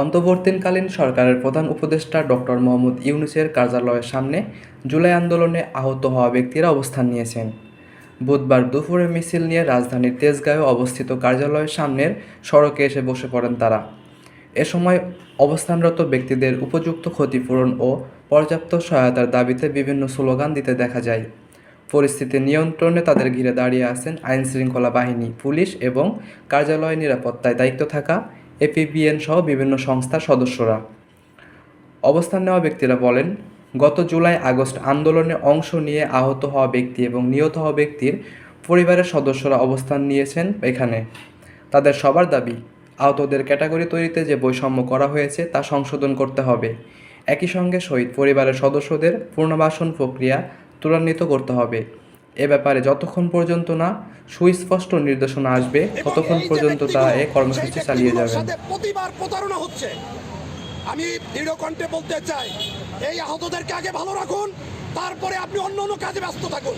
অন্তর্বর্তীকালীন সরকারের প্রধান উপদেষ্টা ডক্টর মোহাম্মদ ইউনুসের কার্যালয়ের সামনে জুলাই আন্দোলনে আহত হওয়া ব্যক্তিরা অবস্থান নিয়েছেন। বুধবার দুপুরে মিছিল নিয়ে রাজধানীর তেজগাঁয়ে অবস্থিত কার্যালয়ের সামনের সড়কে এসে বসে পড়েন তারা। এ সময় অবস্থানরত ব্যক্তিদের উপযুক্ত ক্ষতিপূরণ ও পর্যাপ্ত সহায়তার দাবিতে বিভিন্ন স্লোগান দিতে দেখা যায়। পরিস্থিতি নিয়ন্ত্রণে তাদের ঘিরে দাঁড়িয়ে আছেন আইনশৃঙ্খলা বাহিনী, পুলিশ এবং কার্যালয় নিরাপত্তায় দায়িত্ব থাকা এপিবিএন সহ বিভিন্ন সংস্থার সদস্যরা। অবস্থান নেওয়া ব্যক্তিরা বলেন, গত জুলাই আগস্ট আন্দোলনে অংশ নিয়ে আহত হওয়া ব্যক্তি এবং নিহত হওয়া ব্যক্তির পরিবারের সদস্যরা অবস্থান নিয়েছেন এখানে। তাদের সবার দাবি, আহতদের ক্যাটাগরি তৈরিতে যে বৈষম্য করা হয়েছে তা সংশোধন করতে হবে। একই সঙ্গে শহীদ পরিবারের সদস্যদের পুনর্বাসন প্রক্রিয়া ত্বরান্বিত করতে হবে। এ ব্যাপারে যতক্ষণ পর্যন্ত না সুস্পষ্ট নির্দেশনা আসবে, ততক্ষণ পর্যন্ত তারা এ কর্মসূচি চালিয়ে যাবে। সাথে প্রতিবার প্রতারণা হচ্ছে। আমি দৃঢ় কণ্ঠে বলতে চাই, এই আহতদেরকে আগে ভালো রাখুন, তারপরে আপনি অন্য অন্য কাজে ব্যস্ত থাকুন।